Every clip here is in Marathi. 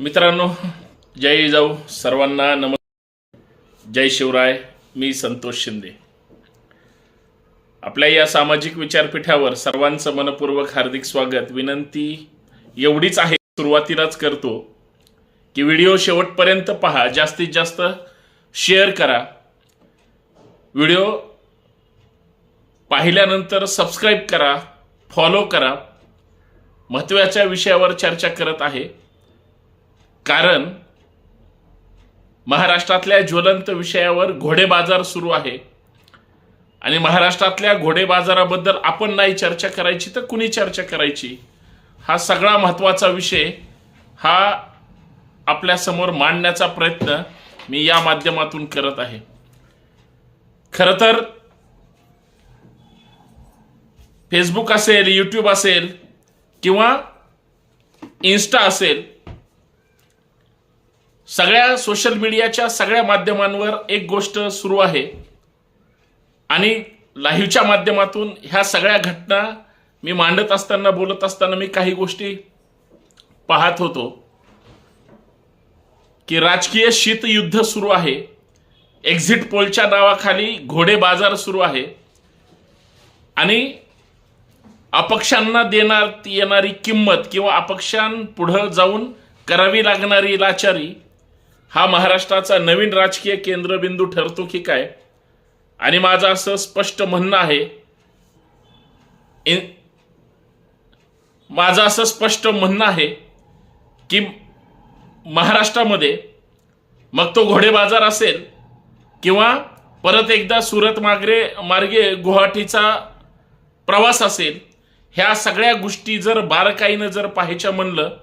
मित्रांनो जय जाऊ सर्वांना नम जय शिवराय मी संतोष शिंदे. आपल्या या सामाजिक विचारपीठावर सर्वांचं मनपूर्वक हार्दिक स्वागत विनंती एवढीच आहे सुरुवातीलाच करतो की व्हिडिओ शेवटपर्यंत पहा जास्तीत जास्त शेअर करा. व्हिडिओ पाहिल्यानंतर सबस्क्राईब करा फॉलो करा. महत्त्वाच्या विषयावर चर्चा करत आहे. कारण महाराष्ट्रातल्या ज्वलंत विषयावर घोडे बाजार सुरू आहे. आणि महाराष्ट्रातल्या घोडे बाजाराबद्दल आपण नाही चर्चा करायची तर कुणी चर्चा करायची? हा सगळा महत्त्वाचा विषय हा आपल्यासमोर मांडण्याचा प्रयत्न मी या माध्यमातून करत आहे. खरं तर फेसबुक असेल यूट्यूब असेल किंवा इन्स्टा असेल सगळ्या सोशल मीडियाच्या सगळ्या माध्यमांवर एक गोष्ट सुरू आहे. आणि लाईव्हच्या माध्यमातून ह्या सगळ्या घटना मी मांडत असताना बोलत असताना मी काही गोष्टी पाहत होतो. की राजकीय शीतयुद्ध सुरू आहे. एक्झिट पोलच्या नावाखाली घोडे बाजार सुरू आहे. आणि अपक्षांना देण्यात येणारी किंमत किंवा अपक्षांपुढं जाऊन करावी लागणारी लाचारी हा महाराष्ट्राचा नवीन राजकीय केंद्रबिंदू ठरतो की काय? आणि माझं असं स्पष्ट म्हणणं आहे इन- माझं असं स्पष्ट म्हणणं आहे की महाराष्ट्रामध्ये मग तो घोडे बाजार असेल किंवा परत एकदा सुरत मागरे मार्गे गुवाहाटीचा प्रवास असेल ह्या सगळ्या गोष्टी जर बारकाईनं जर पाहायच्या म्हणलं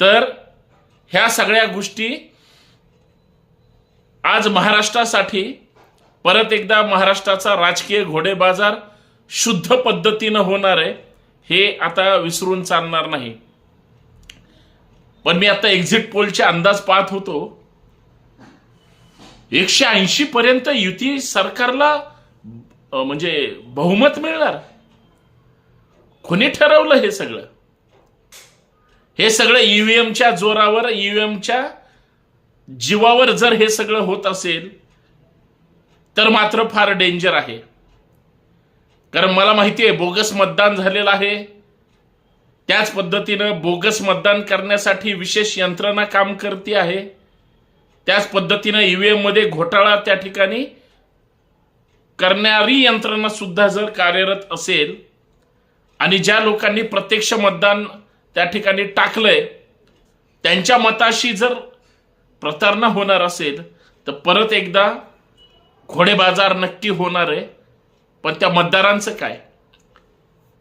तर ह्या सगळ्या गोष्टी आज महाराष्ट्रासाठी परत एकदा महाराष्ट्राचा राजकीय घोडे बाजार शुद्ध पद्धतीनं होणार आहे हे आता विसरून चालणार नाही. पण मी आता एक्झिट पोलचे अंदाज पाहत होतो. एकशे ऐंशी पर्यंत युती सरकारला म्हणजे बहुमत मिळणार. कोणी ठरवलं हे सगळं? हे सगळं ईव्हीएमच्या जोरावर ईव्हीएमच्या जीवावर जर हे सगळं होत असेल तर मात्र फार डेंजर आहे. कारण मला माहिती आहे बोगस मतदान झालेलं आहे. त्याच पद्धतीनं बोगस मतदान करण्यासाठी विशेष यंत्रणा काम करते आहे. त्याच पद्धतीनं ईव्हीएममध्ये घोटाळा त्या ठिकाणी करणारी यंत्रणा सुद्धा जर कार्यरत असेल आणि ज्या लोकांनी प्रत्यक्ष मतदान त्या ठिकाणी टाकलंय त्यांच्या मताशी जर प्रतारणा होणार असेल तर परत एकदा घोडे बाजार नक्की होणार आहे. पण त्या मतदारांचं काय?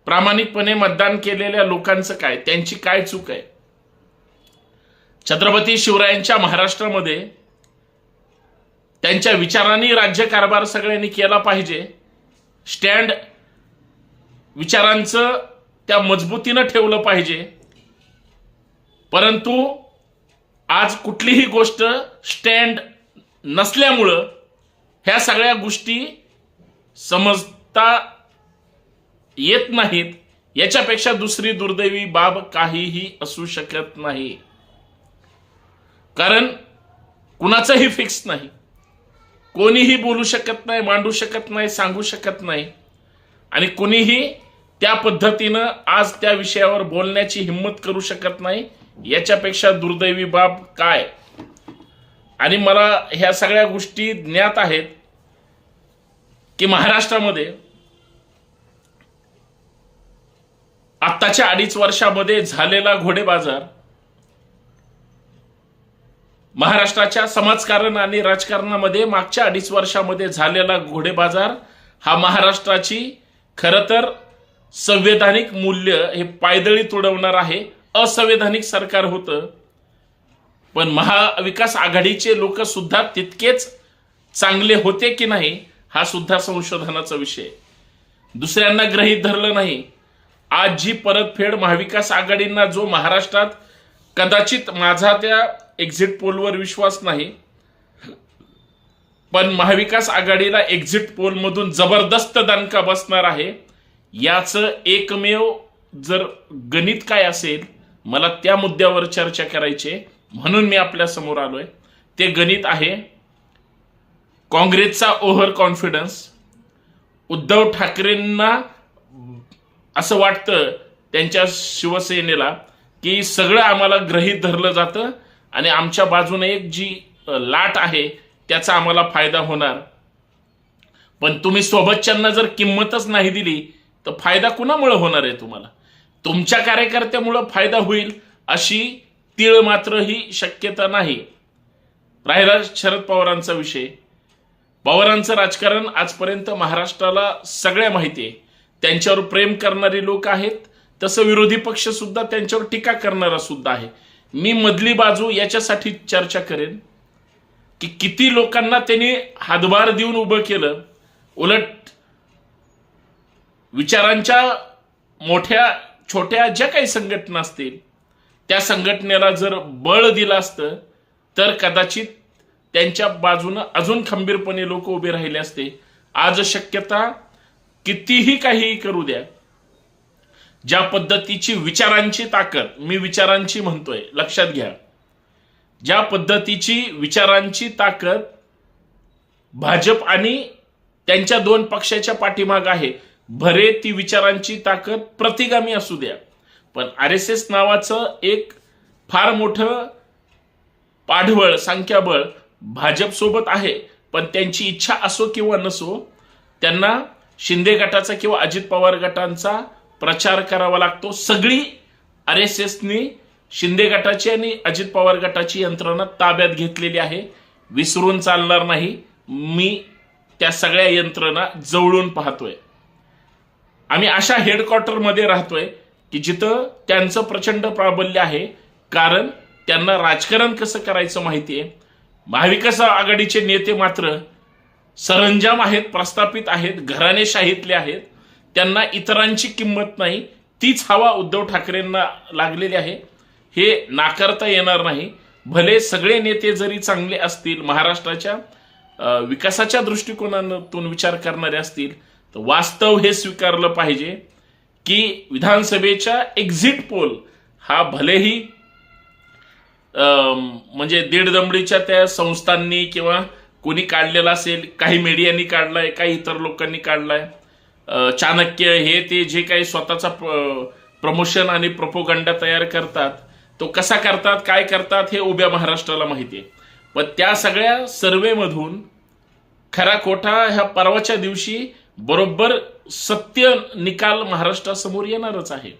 प्रामाणिकपणे मतदान केलेल्या लोकांचं काय? त्यांची काय चूक आहे? छत्रपती शिवरायांच्या महाराष्ट्रामध्ये त्यांच्या विचारांनी राज्यकारभार सगळ्यांनी केला पाहिजे. स्टँड विचारांचं त्या मजबूतीनं ठेवलं पाहिजे. परंतु आज कुठलीही गोष्ट स्टँड नसल्यामुळं ह्या सगळ्या गोष्टी समजता येत नाहीत. याच्यापेक्षा दुसरी दुर्दैवी बाब काहीही असू शकत नाही. कारण कुणाचंही फिक्स नाही. कोणीही बोलू शकत नाही मांडू शकत नाही सांगू शकत नाही. आणि कुणीही त्या पद्धतीनं आज त्या विषयावर बोलण्याची हिंमत करू शकत नाही. याच्यापेक्षा दुर्दैवी बाब काय? आणि मला ह्या सगळ्या गोष्टी ज्ञात आहेत की महाराष्ट्रामध्ये आत्ताच्या अडीच वर्षामध्ये झालेला घोडे बाजार महाराष्ट्राच्या समाजकारण आणि राजकारणामध्ये मागच्या अडीच वर्षामध्ये झालेला घोडे बाजार हा महाराष्ट्राची खरं तर संवैधानिक मूल्य हे पायदळी तुडवणार आहे. असंवैधानिक सरकार होतं. पण महाविकास आघाडीचे लोक सुद्धा तितकेच चांगले होते की नाही हा सुद्धा संशोधनाचा विषय. दुसऱ्यांना ग्रहित धरलं नाही. आज जी परतफेड महाविकास आघाडींना जो महाराष्ट्रात कदाचित माझा त्या एक्झिट पोलवर विश्वास नाही पण महाविकास आघाडीला एक्झिट पोलमधून जबरदस्त दणका बसणार आहे. याचं एकमेव जर गणित काय असेल मला त्या मुद्द्यावर चर्चा करायची आहे. म्हणून मी आपल्यासमोर आलोय. ते गणित आहे. काँग्रेसचा ओव्हर कॉन्फिडन्स. उद्धव ठाकरेंना असं वाटतं त्यांच्या शिवसेनेला की सगळं आम्हाला ग्रहित धरलं जातं आणि आमच्या बाजूने एक जी लाट आहे त्याचा आम्हाला फायदा होणार. पण तुम्ही सोबतच्यांना जर किंमतच नाही दिली तर फायदा कुणामुळे होणार आहे तुम्हाला? तुमच्या कार्यकर्त्यामुळं फायदा होईल अशी तीळ मात्र ही शक्यता नाही. राहिला शरद पवारांचा विषय. पवारांचं राजकारण आजपर्यंत महाराष्ट्राला सगळ्या माहिती आहे. त्यांच्यावर प्रेम करणारी लोक आहेत. तसं विरोधी पक्ष सुद्धा त्यांच्यावर टीका करणारा सुद्धा आहे. मी मधली बाजू याच्यासाठी चर्चा करेन की किती लोकांना त्यांनी हातभार देऊन उभं केलं. उलट विचारांच्या मोठ्या छोट्या ज्या काही संघटना असतील त्या संघटनेला जर बळ दिलं असतं तर कदाचित त्यांच्या बाजूनं अजून खंबीरपणे लोक उभे राहिले असते. आज शक्यता कितीही काहीही करू द्या ज्या पद्धतीची विचारांची ताकद मी विचारांची म्हणतोय लक्षात घ्या. ज्या पद्धतीची विचारांची ताकद भाजप आणि त्यांच्या दोन पक्षाच्या पाठीमाग आहे भरे ती विचारांची ताकद प्रतिगामी असू द्या. पण आर एस एस नावाचं एक फार मोठं पाठबळ संख्याबळ भाजपसोबत आहे. पण त्यांची इच्छा असो किंवा नसो त्यांना शिंदे गटाचा किंवा अजित पवार गटांचा प्रचार करावा लागतो. सगळी आर एस एसनी शिंदे गटाची आणि अजित पवार गटाची यंत्रणा ताब्यात घेतलेली आहे. विसरून चालणार नाही. मी त्या सगळ्या यंत्रणा जवळून पाहतोय. आम्ही अशा हेडक्वार्टरमध्ये राहतोय की जिथं त्यांचं प्रचंड प्राबल्य आहे. कारण त्यांना राजकारण कसं करायचं माहिती आहे महाविकास आघाडीचे नेते मात्र सरंजाम आहेत प्रस्थापित आहेत घराणेशाहीतले आहेत. त्यांना इतरांची किंमत नाही. तीच हवा उद्धव ठाकरेंना लागलेली आहे. हे नाकारता येणार नाही. भले सगळे नेते जरी चांगले असतील महाराष्ट्राच्या विकासाच्या दृष्टिकोनातून विचार करणारे असतील तर वास्तव हे स्वीकारलं पाहिजे की विधानसभेच्या एक्झिट पोल हा भलेही म्हणजे दीड दमडीच्या त्या संस्थांनी किंवा कोणी काढलेला असेल काही मीडियानी काढलाय काही इतर लोकांनी काढलाय चाणक्य हे ते जे काही स्वतःचा प्रमोशन आणि प्रपोगंडा तयार करतात तो कसा करतात काय करतात हे उभ्या महाराष्ट्राला माहिती आहे. पण त्या सगळ्या सर्वेमधून खरा खोटा ह्या परवाच्या दिवशी बरोबर सत्य निकाल महाराष्ट्रासमोर येणारच आहे.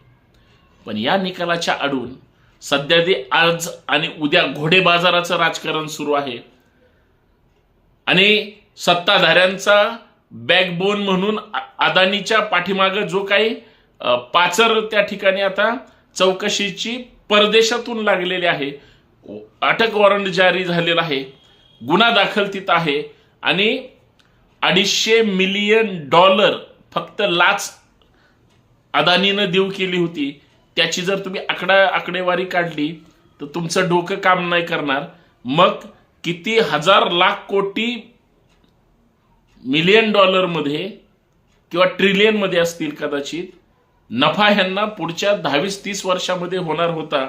पण या निकालाच्या आडून सध्या ते आज आणि उद्या घोडे बाजाराचं राजकारण सुरू आहे. आणि सत्ताधाऱ्यांचा बॅकबोन म्हणून अदानीच्या पाठीमागं जो काही पाचर त्या ठिकाणी आता चौकशीची परदेशातून लागलेली आहे. अटक वॉरंट जारी झालेला आहे. गुन्हा दाखल तिथं आहे. आणि अडीचशे मिलियन डॉलर फक्त लाच अदानीनं देऊ केली होती. त्याची जर तुम्ही आकडा आकडेवारी काढली तर तुमचं डोकं काम नाही करणार. मग किती हजार लाख कोटी मिलियन डॉलरमध्ये किंवा ट्रिलियनमध्ये असतील कदाचित नफा ह्यांना पुढच्या दहावीस तीस वर्षामध्ये होणार होता.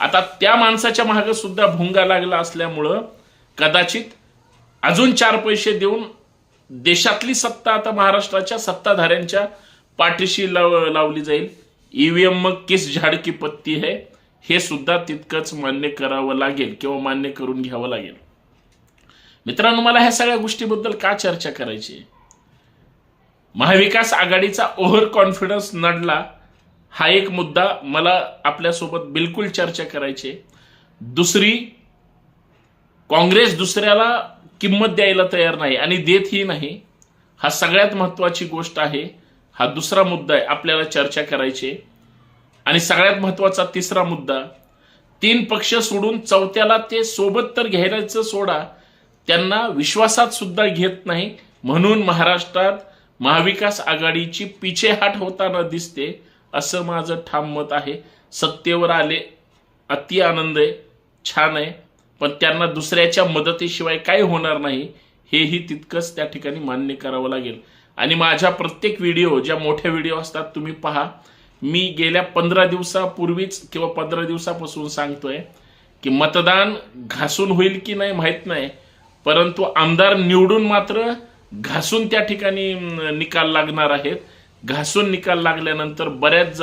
आता त्या माणसाच्या मागे सुद्धा भुंगा लागला असल्यामुळं कदाचित अजून चार पैसे देऊन देशातली सत्ता आता महाराष्ट्राच्या सत्ताधाऱ्यांच्या पाठीशी लाव लावली जाईल. ईव्हीएम मग किस झाड की पत्ती है हे सुद्धा तितकंच मान्य करावं लागेल किंवा मान्य करून घ्यावं लागेल. मित्रांनो मला ह्या सगळ्या गोष्टीबद्दल का चर्चा करायची? महाविकास आघाडीचा ओव्हर कॉन्फिडन्स नडला हा एक मुद्दा मला आपल्यासोबत बिलकुल चर्चा करायची दुसरी काँग्रेस दुसऱ्याला किंमत द्यायला तयार नाही आणि देतही नाही हा सगळ्यात महत्वाची गोष्ट आहे हा दुसरा मुद्दा आहे आपल्याला चर्चा करायची. आणि सगळ्यात महत्त्वाचा तिसरा मुद्दा तीन पक्ष सोडून चौथ्याला ते सोबत तर घ्यायचं सोडा त्यांना विश्वासात सुद्धा घेत नाही. म्हणून महाराष्ट्रात महाविकास आघाडीची पिछेहाट होताना दिसते असं माझं ठाम मत आहे. सत्तेवर आले अति आनंद आहे छान आहे. पण त्यांना दुसऱ्याच्या मदतीशिवाय काय होणार नाही हेही तितकंच त्या ठिकाणी मान्य करावं लागेल. आणि माझ्या प्रत्येक व्हिडिओ ज्या मोठ्या व्हिडिओ असतात तुम्ही पहा. मी गेल्या पंधरा दिवसापूर्वीच किंवा पंधरा दिवसापासून सांगतोय की मतदान घासून होईल की नाही माहीत नाही परंतु आमदार निवडून मात्र घासून त्या ठिकाणी निकाल लागणार आहेत. घासून निकाल लागल्यानंतर बऱ्याच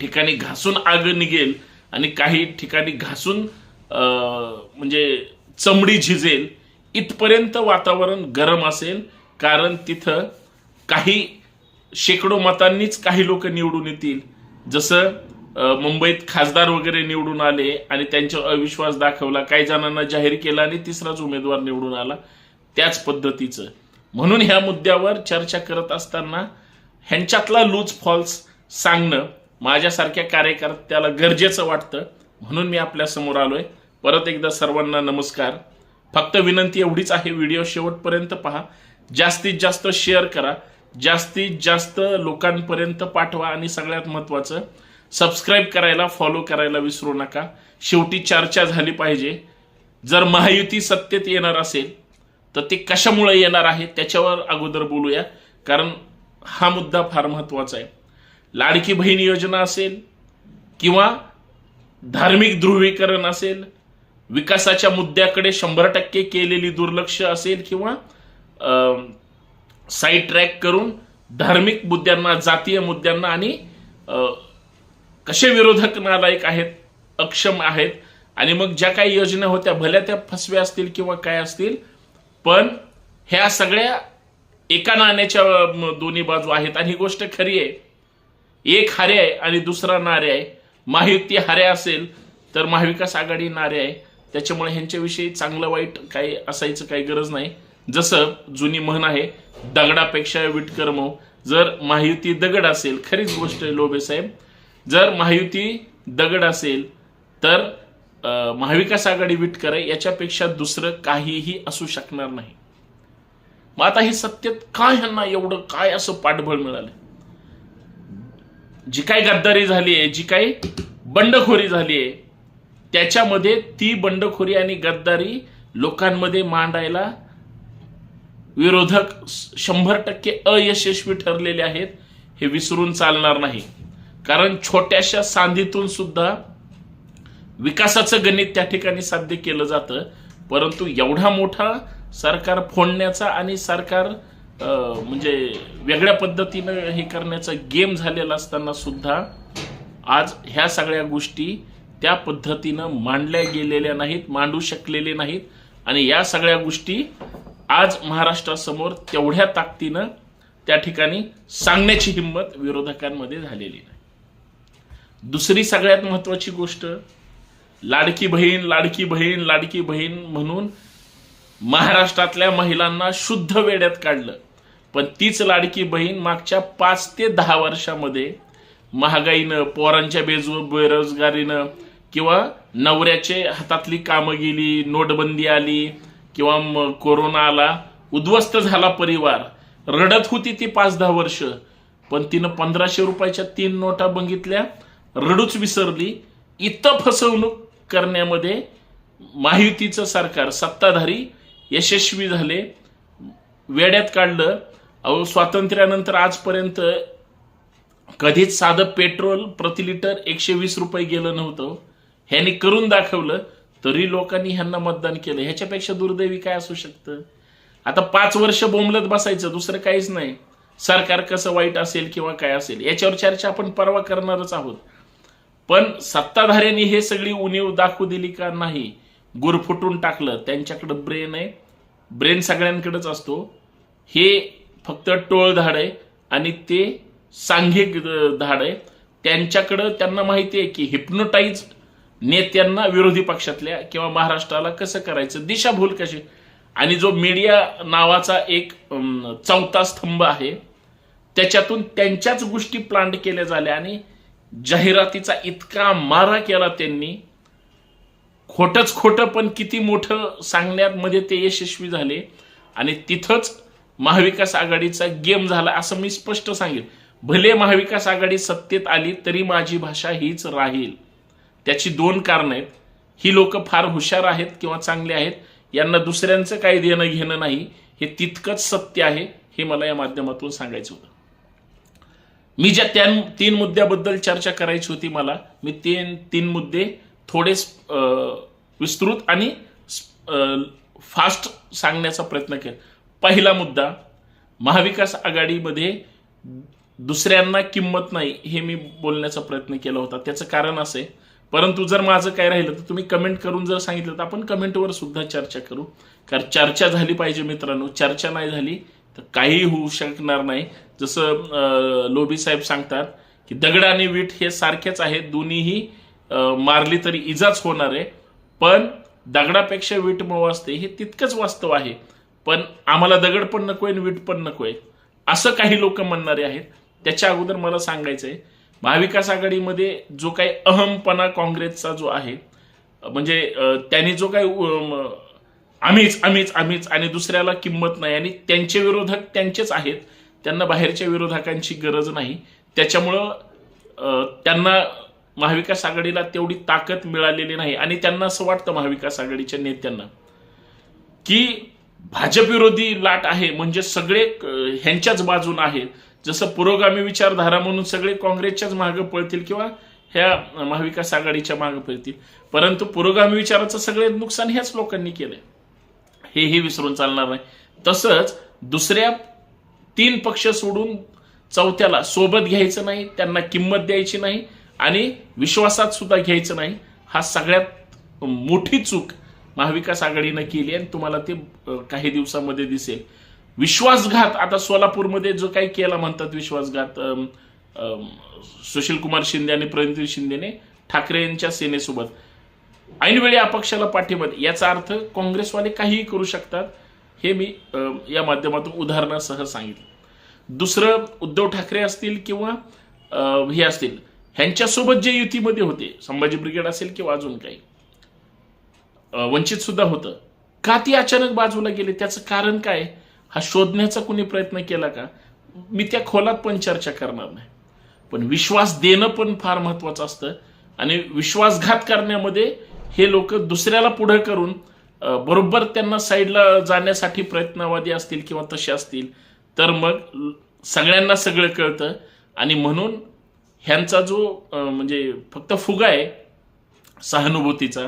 ठिकाणी घासून आग निघेल आणि काही ठिकाणी घासून म्हणजे चमडी झिजेल इथपर्यंत वातावरण गरम असेल कारण तिथं काही शेकडो मतांनीच काही लोक निवडून येतील. जसं मुंबईत खासदार वगैरे निवडून आले आणि त्यांच्यावर अविश्वास दाखवला काही जणांना जाहीर केला आणि तिसराच उमेदवार निवडून आला त्याच पद्धतीचं. म्हणून ह्या मुद्द्यावर चर्चा करत असताना ह्यांच्यातला लूज फॉल्स सांगणं माझ्यासारख्या कार्यकर्त्याला गरजेचं वाटतं. म्हणून मी आपल्यासमोर आलोय. परत एकदा सर्वांना नमस्कार. फक्त विनंती एवढीच आहे व्हिडिओ शेवटपर्यंत पहा. जास्तीत जास्त शेअर करा. जास्तीत जास्त लोकांपर्यंत पाठवा आणि सगळ्यात महत्वाचं सबस्क्राईब करायला फॉलो करायला विसरू नका. शेवटी चर्चा झाली पाहिजे. जर महायुती सत्तेत येणार असेल तर ते कशामुळे येणार आहे त्याच्यावर अगोदर बोलूया. कारण हा मुद्दा फार महत्त्वाचा आहे. लाडकी बहीण योजना असेल किंवा धार्मिक ध्रुवीकरण असेल विकासाच्या मुद्द्याकडे शंभर टक्के केलेली दुर्लक्ष असेल किंवा साईड ट्रॅक करून धार्मिक मुद्द्यांना जातीय मुद्द्यांना आणि कसे विरोधक नालायक आहेत अक्षम आहेत आणि मग ज्या काही योजना होत्या भल्या त्या फसव्या असतील किंवा काय असतील पण ह्या सगळ्या एका नाण्याच्या दोन्ही बाजू आहेत आणि ही गोष्ट खरी आहे. एक हारे आहे आणि दुसरा नारे आहे. महायुती हारे असेल तर महाविकास आघाडी नारे आहे. त्याच्यामुळे ह्यांच्याविषयी चांगलं वाईट काही असायचं काही गरज नाही. जसं जुनी म्हण आहे दगडापेक्षा विटकर मऊ. जर महायुती दगड असेल खरीच गोष्ट आहे लोबे साहेब. जर महायुती दगड असेल तर महाविकास आघाडी विटकर आहे याच्यापेक्षा दुसरं काहीही असू शकणार नाही. मग आता हे सत्तेत काय ह्यांना एवढं काय असं पाठबळ मिळालं? जी काही गद्दारी झाली आहे जी काही बंडखोरी झाली आहे त्याच्यामध्ये ती बंडखोरी आणि गद्दारी लोकांमध्ये मांडायला विरोधक शंभर टक्के अयशस्वी ठरलेले आहेत हे विसरून चालणार नाही. कारण छोट्याशा सांधीतून सुद्धा विकासाचं गणित त्या ठिकाणी साध्य केलं जातं परंतु एवढा मोठा सरकार फोडण्याचा आणि सरकार म्हणजे वेगळ्या पद्धतीनं हे करण्याचा गेम झालेला असताना सुद्धा आज ह्या सगळ्या गोष्टी त्या पद्धतीनं मांडल्या गेलेल्या नाहीत मांडू शकलेले नाहीत. आणि या सगळ्या गोष्टी आज महाराष्ट्रासमोर तेवढ्या ताकदीनं त्या ठिकाणी सांगण्याची हिंमत विरोधकांमध्ये झालेली नाही. दुसरी सगळ्यात महत्वाची गोष्ट लाडकी बहीण लाडकी बहीण लाडकी बहीण म्हणून महाराष्ट्रातल्या महिलांना शुद्ध वेड्यात काढलं. पण तीच लाडकी बहीण मागच्या पाच ते दहा वर्षामध्ये महागाईनं पोरांच्या बेजू बेरोजगारीनं किंवा नवऱ्याचे हातातली कामं गेली नोटबंदी आली किंवा कोरोना आला उद्ध्वस्त झाला परिवार. रडत होती ती पाच दहा वर्ष पण तिनं पंधराशे रुपयाच्या तीन नोटा बघितल्या रडूच विसरली. इथं फसवणूक करण्यामध्ये महायुतीचं सरकार सत्ताधारी यशस्वी झाले. वेड्यात काढलं. अहो स्वातंत्र्यानंतर आजपर्यंत कधीच साधं पेट्रोल प्रति लिटर एकशे वीस रुपये गेलं नव्हतं. ह्यांनी करून दाखवलं तरी लोकांनी ह्यांना मतदान केलं. ह्याच्यापेक्षा दुर्दैवी काय असू शकतं? आता पाच वर्ष बोंबलत बसायचं दुसरं काहीच नाही. सरकार कसं वाईट असेल किंवा काय असेल याच्यावर चर्चा आपण परवा करणारच आहोत. पण सत्ताधाऱ्यांनी हे सगळी उणीव दाखवू दिली का नाही गुर फुटून टाकलं त्यांच्याकडे ब्रेन आहे. ब्रेन सगळ्यांकडेच असतो. हे फक्त टोळ धाड आहे आणि ते सांघिक धाड आहे. त्यांच्याकडं त्यांना माहिती आहे की हिप्नोटाईज नेत्यांना विरोधी पक्षातल्या किंवा महाराष्ट्राला कसं करायचं दिशाभूल कशी? आणि जो मीडिया नावाचा एक चौथा स्तंभ आहे त्याच्यातून त्यांच्याच गोष्टी प्लांट केल्या झाल्या आणि जाहिरातीचा इतका मारा केला त्यांनी. खोटच खोटं पण किती मोठं सांगण्यात मध्ये ते यशस्वी झाले. आणि तिथंच महाविकास आघाडीचा गेम झाला असं मी स्पष्ट सांगेन. भले महाविकास आघाडी सत्तेत आली तरी माझी भाषा हीच राहील. त्याची दोन कारणं आहेत. ही लोक फार हुशार आहेत किंवा चांगले आहेत. यांना दुसऱ्यांचं काही देणं घेणं नाही. हे तितकंच सत्य आहे हे मला या माध्यमातून सांगायचं होतं. मी ज्या त्या तीन मुद्द्याबद्दल चर्चा करायची होती मला मी तीन तीन मुद्दे थोडे अं, विस्तृत आणि फास्ट सांगण्याचा प्रयत्न केला. पहिला मुद्दा महाविकास आघाडीमध्ये दुसऱ्यांना किंमत नाही हे मी बोलण्याचा प्रयत्न केला होता. त्याचं कारण असे परंतु जर माझं काय राहिलं तर तुम्ही कमेंट करून जर सांगितलं तर आपण कमेंटवर सुद्धा चर्चा करू. कारण चर्चा झाली पाहिजे मित्रांनो. चर्चा नाही झाली तर काही होऊ शकणार नाही. जसं लोबी साहेब सांगतात की दगड आणि वीट हे सारखेच आहेत. दोन्हीही मारली तरी इजाच होणार आहे. पण दगडापेक्षा वीट मऊ असते हे तितकंच वास्तव आहे. पण आम्हाला दगड पण नकोय आणि वीट पण नको आहे. असं काही लोक म्हणणारे आहेत. त्याच्या अगोदर मला सांगायचंय महाविकास आघाडीमध्ये जो काही अहमपणा काँग्रेसचा जो आहे म्हणजे अं, त्यांनी जो काही आम्हीच आम्हीच आम्हीच आणि दुसऱ्याला किंमत नाही आणि त्यांचे विरोधक त्यांचेच आहेत त्यांना बाहेरच्या विरोधकांची गरज नाही. त्याच्यामुळं त्यांना महाविकास आघाडीला तेवढी ताकद मिळालेली नाही आणि त्यांना असं वाटतं महाविकास आघाडीच्या नेत्यांना की भाजप विरोधी लाट आहे म्हणजे सगळे ह्यांच्याच बाजून आहेत जसं पुरोगामी विचारधारा म्हणून सगळे काँग्रेसच्याच मागे पळतील किंवा ह्या महाविकास आघाडीच्या मागे पळतील. परंतु पुरोगामी विचाराचं सगळे नुकसान ह्याच लोकांनी केलंय. हेही विसरून चालणार नाही. तसंच दुसऱ्या तीन पक्ष सोडून चौथ्याला सोबत घ्यायचं नाही त्यांना किंमत द्यायची नाही आणि विश्वासात सुद्धा घ्यायचं नाही हा सगळ्यात मोठी चूक महाविकास आघाडीनं केली आणि तुम्हाला ते काही दिवसामध्ये दिसेल. विश्वासघात. आता सोलापूरमध्ये जो काही केला म्हणतात विश्वासघात सुशील कुमार शिंदे आणि प्रणिती शिंदेने ठाकरे यांच्या सेनेसोबत. ऐनवेळी अपक्षाला पाठिंबा याचा अर्थ काँग्रेसवाले काहीही करू शकतात हे मी या माध्यमातून उदाहरणासह सांगितलं. दुसरं उद्धव ठाकरे असतील किंवा हे असतील ह्यांच्यासोबत जे युतीमध्ये होते संभाजी ब्रिगेड असेल किंवा अजून काही वंचित सुद्धा होतं का ती अचानक बाजूला गेले त्याचं कारण काय? हा शोधण्याचा कुणी प्रयत्न केला का? मी त्या खोलात पण चर्चा करणार नाही. पण विश्वास देणं पण फार महत्वाचं असतं. आणि विश्वासघात करण्यामध्ये हे लोक दुसऱ्याला पुढे करून बरोबर त्यांना साईडला जाण्यासाठी प्रयत्नवादी असतील किंवा तसे असतील तर मग सगळ्यांना सगळं कळतं. आणि म्हणून ह्यांचा जो म्हणजे फक्त फुगा आहे सहानुभूतीचा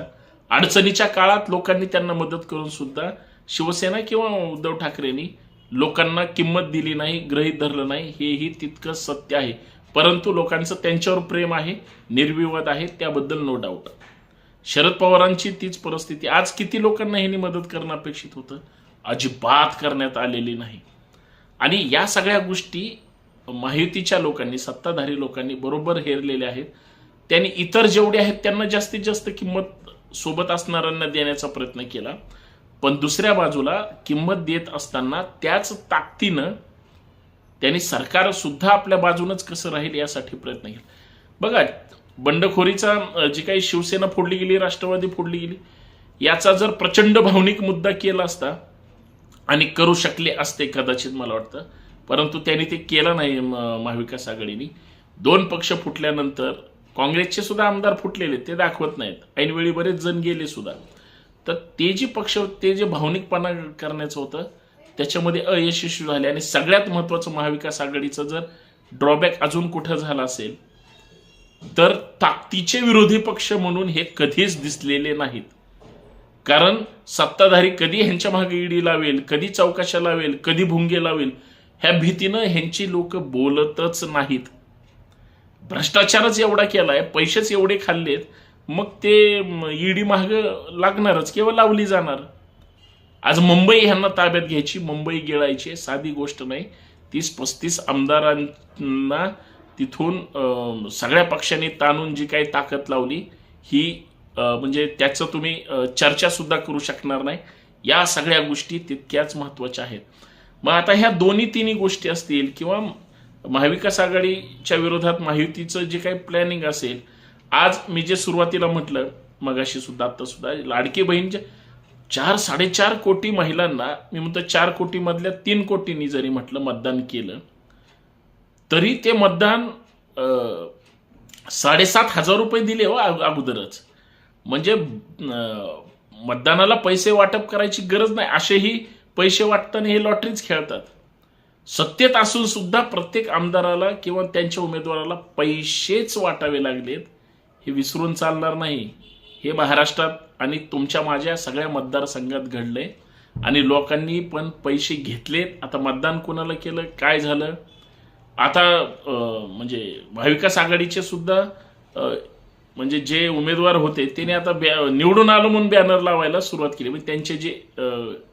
अडचणीच्या काळात लोकांनी त्यांना मदत करून सुद्धा शिवसेना किंवा उद्धव ठाकरेंनी लोकांना किंमत दिली नाही ग्रहित धरलं नाही हेही तितकं सत्य आहे. परंतु लोकांचं त्यांच्यावर प्रेम आहे निर्विवाद आहे त्याबद्दल नो डाऊट शरद पवारांची तीच परिस्थिती. आज किती लोकांना ह्यांनी मदत करणं अपेक्षित होतं? अजिबात करण्यात आलेली नाही. आणि या सगळ्या गोष्टी माहितीच्या लोकांनी सत्ताधारी लोकांनी बरोबर हेरलेल्या आहेत. त्यांनी इतर जेवढे आहेत त्यांना जास्तीत जास्त किंमत सोबत असणाऱ्यांना देण्याचा प्रयत्न केला. पण दुसऱ्या बाजूला किंमत देत असताना त्याच ताकदीनं त्यांनी सरकार सुद्धा आपल्या बाजूनच कसं राहील यासाठी प्रयत्न केला. बघा बंडखोरीचा जी काही शिवसेना फोडली गेली राष्ट्रवादी फोडली गेली याचा जर प्रचंड भावनिक मुद्दा केला असता आणि करू शकले असते कदाचित मला वाटतं परंतु त्यांनी ते केलं नाही महाविकास आघाडीने. दोन पक्ष फुटल्यानंतर काँग्रेसचे सुद्धा आमदार फुटलेले ते दाखवत नाहीत. ऐनवेळी बरेच जण गेले सुद्धा. तर ते जे पक्ष ते जे भावनिकपणा करण्याचं होतं त्याच्यामध्ये अयशस्वी झाले. आणि सगळ्यात महत्वाचं महाविकास आघाडीचं जर ड्रॉबॅक अजून कुठं झाला असेल तर ताकदीचे विरोधी पक्ष म्हणून हे कधीच दिसलेले नाहीत. कारण सत्ताधारी कधी ह्यांच्या मागे ईडी लावेल कधी चौकाशा लावेल कधी भुंगे लावेल ह्या भीतीनं ह्यांची लोक बोलतच नाहीत. भ्रष्टाचारच एवढा केलाय पैसेच एवढे खाल्लेत मग ते ईडी माग लागणारच किंवा लावली जाणार. आज मुंबई ह्यांना ताब्यात घ्यायची मुंबई गिळायची साधी गोष्ट नाही. तीस पस्तीस आमदारांना तिथून सगळ्या पक्षांनी ताणून जी काही ताकद लावली ही म्हणजे त्याचं तुम्ही चर्चासुद्धा चर्चा सुद्धा करू शकणार नाही. या सगळ्या गोष्टी तितक्याच महत्त्वाच्या आहेत. मग आता ह्या दोन्ही तिन्ही गोष्टी असतील किंवा महाविकास आघाडीच्या विरोधात महायुतीचं जे काही प्लॅनिंग असेल आज मी जे सुरुवातीला म्हटलं मगाशी सुद्धा आता सुद्धा लाडकी बहीणच्या चार साडेचार कोटी महिलांना मी म्हणतो चार कोटीमधल्या तीन कोटींनी जरी म्हटलं मतदान केलं तरी ते मतदान साडेसात हजार रुपये दिले हो अगोदरच. म्हणजे मतदानाला पैसे वाटप करायची गरज नाही असेही पैसे वाटताना हे लॉटरीच खेळतात. सत्तेत असून सुद्धा प्रत्येक आमदाराला किंवा त्यांच्या उमेदवाराला पैसेच वाटावे लागलेत. हे विसरून चालणार नाही. हे महाराष्ट्रात आणि तुमच्या माझ्या सगळ्या मतदारसंघात घडलंय. आणि लोकांनी पण पैसे घेतलेत. आता मतदान कोणाला केलं? काय झालं? आता म्हणजे महाविकास आघाडीचे सुद्धा म्हणजे जे उमेदवार होते त्याने आता निवडून आलो म्हणून बॅनर लावायला सुरुवात केली. म्हणजे त्यांचे जे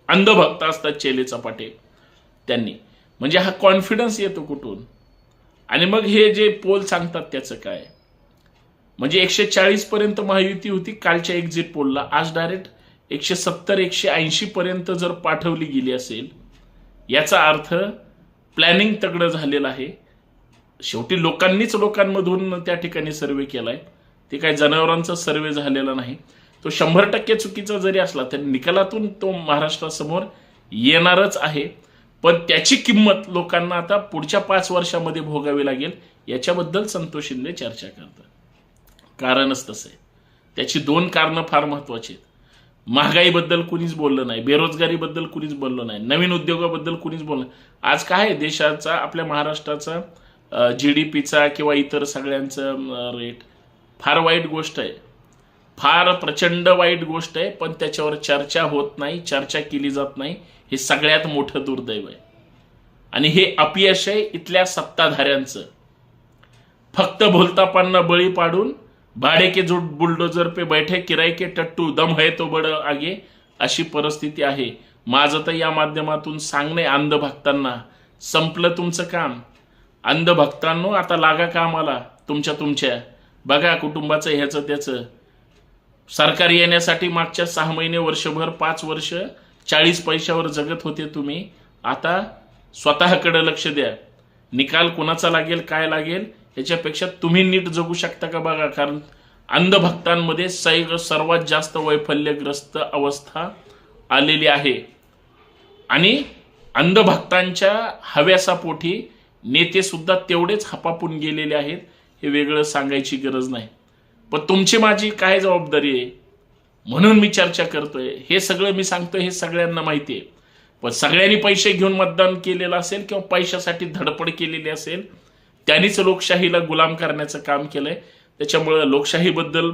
अंधभक्त असतात चेले चपाटे त्यांनी. म्हणजे हा कॉन्फिडन्स येतो कुठून? आणि मग हे जे पोल सांगतात त्याचं काय? म्हणजे एकशे चाळीस पर्यंत महायुती होती कालच्या एक्झिट पोलला आज डायरेक्ट एकशे सत्तर एकशे ऐंशी पर्यंत जर पाठवली गेली असेल याचा अर्थ प्लॅनिंग तगडं झालेलं आहे. शेवटी लोकांनीच लोकांमधून त्या ठिकाणी सर्वे केलाय. ते काय जनावरांचा सर्वे झालेला नाही. तो शंभर टक्के चुकीचा जरी असला तरी निकालातून तो महाराष्ट्रासमोर येणारच आहे. पण त्याची किंमत लोकांना आता पुढच्या पाच वर्षामध्ये भोगावी लागेल याच्याबद्दल संतोष शिंदे चर्चा करतात. कारणच तसं आहे. त्याची दोन कारणं फार महत्वाची आहेत. महागाईबद्दल कुणीच बोललं नाही बेरोजगारीबद्दल कुणीच बोललं नाही नवीन उद्योगाबद्दल कुणीच बोललं नाही. आज काय आहे देशाचा आपल्या महाराष्ट्राचा जी डी पीचा किंवा इतर सगळ्यांचं रेट फार वाईट गोष्ट आहे. फार प्रचंड वाईट गोष्ट आहे पण त्याच्यावर चर्चा होत नाही चर्चा केली जात नाही. हे सगळ्यात मोठं दुर्दैव आहे. आणि हे अपयश आहे इथल्या सत्ताधाऱ्यांचं. फक्त भोलतापांना बळी पाडून भाडे के जो बुलडोजर पे बैठे किराय के टट्टू दम है तो बड आगे अशी परिस्थिती आहे. माझं तर या माध्यमातून सांगणे अंधभक्तांना. संपलं तुमचं काम. अंधभक्तांनो आता लागा कामाला तुमच्या तुमच्या. बघा कुटुंबाचं ह्याचं त्याचं. सरकार येण्यासाठी मागच्या सहा महिने वर्षभर पाच वर्ष चाळीस पैशावर जगत होते तुम्ही. आता स्वतःकडे लक्ष द्या. निकाल कुणाचा लागेल काय लागेल ह्याच्यापेक्षा तुम्ही नीट जगू शकता का बघा? कारण अंधभक्तांमध्ये सै सर्वात जास्त वैफल्यग्रस्त अवस्था आलेली आहे. आणि अंधभक्तांच्या हव्यासापोटी नेते सुद्धा तेवढेच हपापून गेलेले आहेत हे वेगळं सांगायची गरज नाही. पण तुमची माझी काय जबाबदारी आहे? म्हणून मी चर्चा करतोय. हे सगळं मी सांगतोय हे सगळ्यांना माहिती आहे. पण सगळ्यांनी पैसे घेऊन मतदान केलेलं असेल किंवा पैशासाठी धडपड केलेली असेल त्यांनीच लोकशाहीला गुलाम करण्याचं काम केलंय. त्याच्यामुळं लोकशाहीबद्दल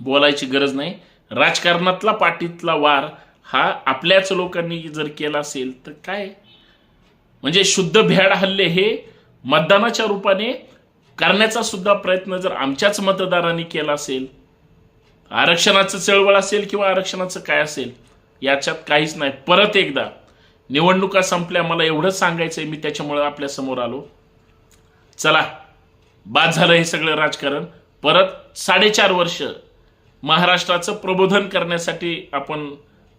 बोलायची गरज नाही. राजकारणातला पाठीतला वार हा आपल्याच लोकांनी जर केला असेल तर काय? म्हणजे शुद्ध भ्याड हल्ले हे मतदानाच्या रूपाने करण्याचा सुद्धा प्रयत्न जर आमच्याच मतदारांनी केला असेल आरक्षणाचं चळवळ असेल किंवा आरक्षणाचं काय असेल याच्यात काहीच नाही. परत एकदा निवडणुका संपल्या मला एवढंच सांगायचंय मी त्याच्यामुळे आपल्यासमोर आलो. चला बाद झालं हे सगळं राजकारण. परत साडेचार वर्ष महाराष्ट्राचं प्रबोधन करण्यासाठी आपण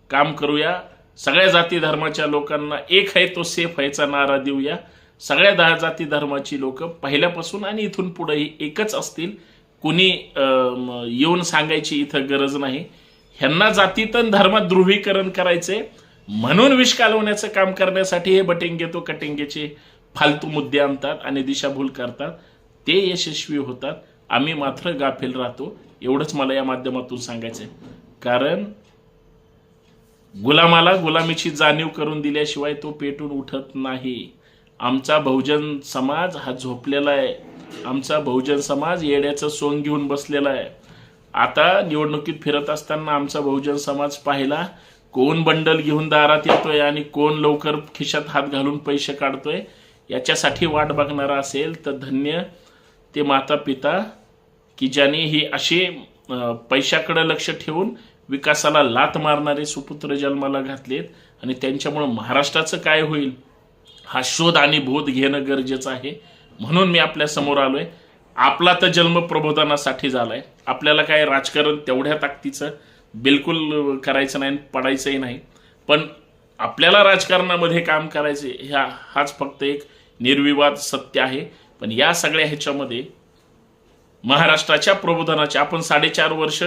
काम करूया. सगळ्या जाती धर्माच्या लोकांना एक आहे तो सेफ आहेचा नारा देऊया. सगळ्या दहा जाती धर्माची लोक पहिल्यापासून आणि इथून पुढेही एकच असतील. कुणी अं, येऊन सांगायची इथं गरज नाही. ह्यांना जातीत धर्मात ध्रुवीकरण करायचे म्हणून विष कालवण्याचं काम करण्यासाठी हे बटेंगे तो कटेंगेचे फालतू मुद्दे आणतात आणि दिशाभूल करतात. ते यशस्वी होतात. आम्ही मात्र गाफील राहतो. एवढंच मला या माध्यमातून सांगायचं आहे कारण गुलामाला गुलामीची जाणीव करून दिल्याशिवाय तो पेटून उठत नाही. आमचा बहुजन समाज हा झोपलेला आहे. आमचा बहुजन समाज येड्याचं सोंग घेऊन बसलेला आहे. आता निवडणुकीत फिरत असताना आमचा बहुजन समाज पाहिला कोण बंडल घेऊन दारात येतोय आणि कोण लवकर खिशात हात घालून पैसे काढतोय? याच्यासाठी वाट बघणारा असेल तर धन्य ते माता पिता की ज्यांनी ही असे पैशाकडे लक्ष ठेवून विकासाला लात मारणारे सुपुत्र जन्माला घातलेत आणि त्यांच्यामुळं महाराष्ट्राचं काय होईल हा शोध आणि बोध घेणं गरजेचं आहे. म्हणून मी आपल्यासमोर आलोय. आपला तर जन्म प्रबोधनासाठी झालाय. आपल्याला काय राजकारण तेवढ्या ताकदीचं बिलकुल करायचं नाही पडायचंही नाही. पण आपल्याला राजकारणामध्ये काम करायचे ह्या हाच फक्त एक निर्विवाद सत्य आहे. पण या सगळ्या ह्याच्यामध्ये महाराष्ट्राच्या प्रबोधनाचे आपण साडेचार वर्ष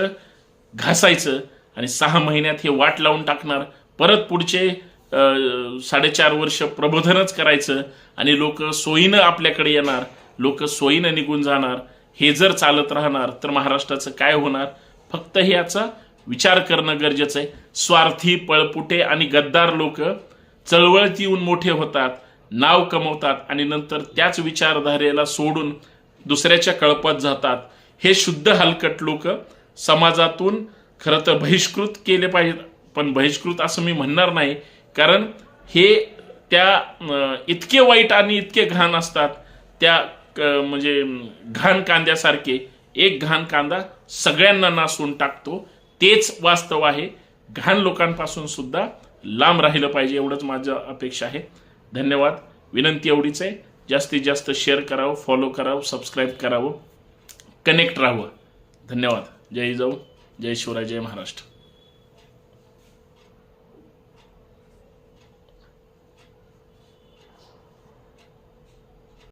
घासायचं आणि सहा महिन्यात हे वाट लावून टाकणार. परत पुढचे साडेचार वर्ष प्रबोधनच करायचं आणि लोक सोयीनं आपल्याकडे येणार लोक सोयीनं निघून जाणार हे जर चालत राहणार तर महाराष्ट्राचं काय होणार? फक्त हे याचा विचार करणं गरजेचं आहे. स्वार्थी पळपुटे आणि गद्दार लोक चळवळती येऊन मोठे होतात. नाव कमवतात आणि नंतर त्याच विचारधारेला सोडून दुसऱ्याच्या कळपात जातात. हे शुद्ध हलकट लोक समाजातून खरं तर बहिष्कृत केले पाहिजेत पण बहिष्कृत असं मी म्हणणार नाही. कारण हे त्या इतके वाईट आणि इतके घाण असतात. त्या क- म्हणजे घाण कांद्यासारखे. एक घाण कांदा सगळ्यांना नासून टाकतो. तेच वास्तव आहे. घाण लोकांपासून सुद्धा लांब राहिलं पाहिजे एवढंच माझं अपेक्षा आहे. धन्यवाद. विनंती एवढीच आहे. जास्तीत जास्त शेअर करावं फॉलो करावं सबस्क्राईब करावं कनेक्ट राहावं. धन्यवाद. जय जाऊ. जय शिवराय जय महाराष्ट्र.